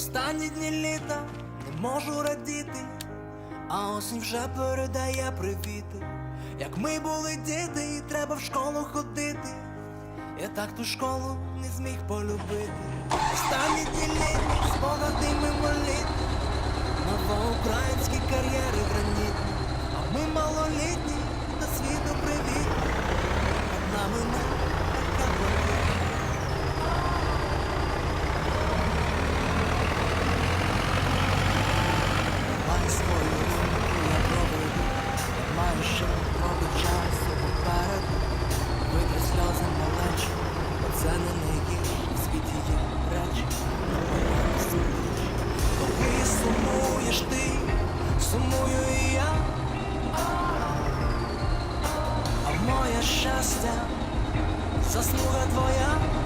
Останні дні літа не можу радіти, а осінь вже передає привіти. Як ми були діти, і треба в школу ходити. Я так ту школу не зміг полюбити. Останні дні літа, сумую і я, а моє щастя заслуга твоя.